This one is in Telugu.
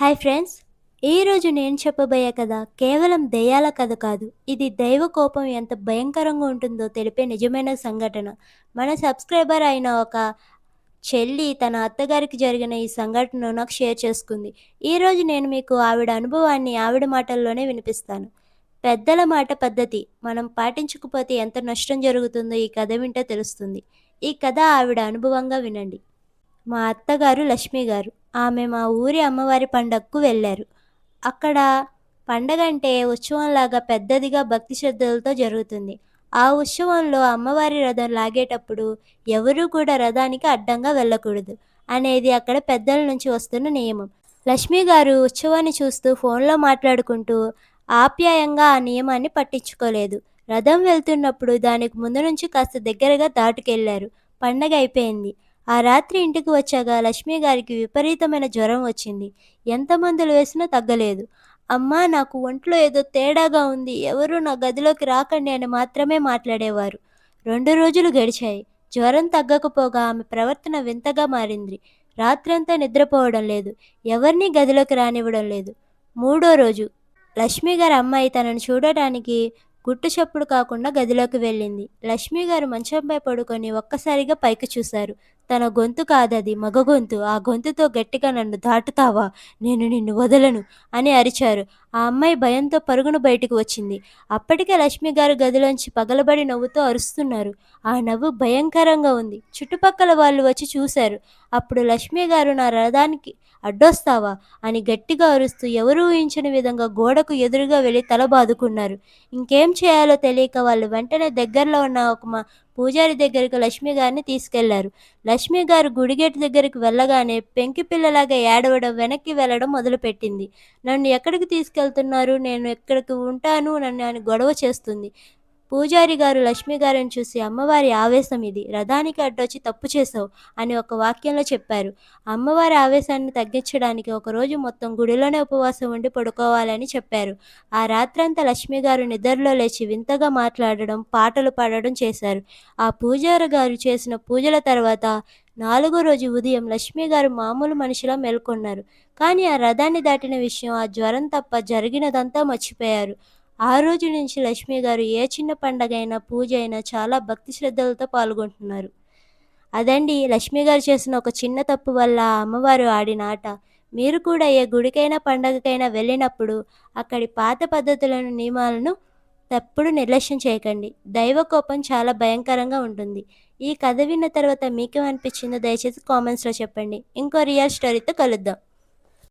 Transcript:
హాయ్ ఫ్రెండ్స్ ఈరోజు నేను చెప్పబోయే కథ కేవలం దయ్యాల కథ కాదు. ఇది దైవ కోపం ఎంత భయంకరంగా ఉంటుందో తెలిపే నిజమైన సంఘటన. మన సబ్స్క్రైబర్ అయిన ఒక చెల్లి తన అత్తగారికి జరిగిన ఈ సంఘటనను నాకు షేర్ చేసుకుంది. ఈరోజు నేను మీకు ఆవిడ అనుభవాన్ని ఆవిడ మాటల్లోనే వినిపిస్తాను. పెద్దల మాట పద్ధతి. మనం పాటించకపోతే ఎంత నష్టం జరుగుతుందో ఈ కథ వింటే తెలుస్తుంది. ఈ కథ ఆవిడ అనుభవంగా వినండి. మా అత్తగారు లక్ష్మి గారు. ఆమె మా ఊరి అమ్మవారి పండగకు వెళ్ళారు. అక్కడ పండగ అంటే ఉత్సవంలాగా పెద్దదిగా భక్తి శ్రద్ధలతో జరుగుతుంది. ఆ ఉత్సవంలో అమ్మవారి రథం లాగేటప్పుడు ఎవరూ కూడా రథానికి అడ్డంగా వెళ్ళకూడదు అనేది అక్కడ పెద్దల నుంచి వస్తున్న నియమం. లక్ష్మి గారు ఉత్సవాన్ని చూస్తూ ఫోన్లో మాట్లాడుకుంటూ ఆప్యాయంగా ఆ నియమాన్ని పట్టించుకోలేదు. రథం వెళ్తున్నప్పుడు దానికి ముందు నుంచి కాస్త దగ్గరగా దాటుకెళ్ళారు. పండగ అయిపోయింది. ఆ రాత్రి ఇంటికి వచ్చాక లక్ష్మి గారికి విపరీతమైన జ్వరం వచ్చింది. ఎంత మందులు వేసినా తగ్గలేదు. అమ్మా నాకు ఒంట్లో ఏదో తేడాగా ఉంది. ఎవరు నా గదిలోకి రాకండి అని మాత్రమే మాట్లాడేవారు. రెండు రోజులు గడిచాయి. జ్వరం తగ్గకపోగా ఆమె ప్రవర్తన వింతగా మారింది. రాత్రంతా నిద్రపోవడం లేదు. ఎవరిని గదిలోకి రానివ్వడం లేదు. మూడో రోజు లక్ష్మి గారి అమ్మాయి తనను చూడటానికి గుట్టు చప్పుడు కాకుండా గదిలోకి వెళ్ళింది. లక్ష్మి గారు మంచంపై పడుకొని ఒక్కసారిగా పైకి చూశారు. తన గొంతు కాదది మగ గొంతు. ఆ గొంతుతో గట్టిగా నన్ను దాటుతావా? నేను నిన్ను వదలను అని అరిచారు. ఆ అమ్మాయి భయంతో పరుగున బయటకు వచ్చింది. అప్పటికే లక్ష్మి గారు గదిలోంచి పగలబడి నవ్వుతో అరుస్తున్నారు. ఆ నవ్వు భయంకరంగా ఉంది. చుట్టుపక్కల వాళ్ళు వచ్చి చూశారు. అప్పుడు లక్ష్మి గారు నా రథానికి అడ్డొస్తావా? అని గట్టిగా అరుస్తూ ఎవరూ ఊహించని విధంగా గోడకు ఎదురుగా వెళ్ళి తల బాదుకున్నారు. ఇంకేం చేయాలో తెలియక వాళ్ళు వెంటనే దగ్గరలో ఉన్న ఒక మా పూజారి దగ్గరకు లక్ష్మి గారిని తీసుకెళ్ళారు. లక్ష్మి గారు గుడిగేటు దగ్గరికి వెళ్ళగానే పెంకి పిల్లలాగా ఏడవడం వెనక్కి వెళ్ళడం మొదలుపెట్టింది. నన్ను ఎక్కడికి తీసుకెళ్తున్నారు? నేను ఎక్కడికి ఉంటాను? నన్ను అని గొడవ చేస్తుంది. పూజారి గారు లక్ష్మి గారిని చూసి అమ్మవారి ఆవేశం ఇది. రథానికి అడ్డొచ్చి తప్పు చేసావు అని ఒక వాక్యంలో చెప్పారు. అమ్మవారి ఆవేశాన్ని తగ్గించడానికి ఒకరోజు మొత్తం గుడిలోనే ఉపవాసం ఉండి పడుకోవాలని చెప్పారు. ఆ రాత్రంతా లక్ష్మి గారు నిద్రలో లేచి వింతగా మాట్లాడడం పాటలు పాడడం చేశారు. ఆ పూజారి గారు చేసిన పూజల తర్వాత నాలుగో రోజు ఉదయం లక్ష్మి గారు మామూలు మనిషిలా మేల్కొన్నారు. కానీ ఆ రథాన్ని దాటిన విషయం ఆ జ్వరం తప్ప జరిగినదంతా మర్చిపోయారు. ఆ రోజు నుంచి లక్ష్మి గారు ఏ చిన్న పండగ అయినా పూజ అయినా చాలా భక్తి శ్రద్ధలతో పాల్గొంటున్నారు. అదండి లక్ష్మి గారు చేసిన ఒక చిన్న తప్పు వల్ల అమ్మవారు ఆడిన ఆట. మీరు కూడా ఏ గుడికైనా పండగకైనా వెళ్ళినప్పుడు అక్కడి పాత పద్ధతులను నియమాలను తప్పుడు నిర్లక్ష్యం చేయకండి. దైవ కోపం చాలా భయంకరంగా ఉంటుంది. ఈ కథ విన్న తర్వాత మీకేమనిపించిందో దయచేసి కామెంట్స్లో చెప్పండి. ఇంకో రియల్ స్టోరీతో కలుద్దాం.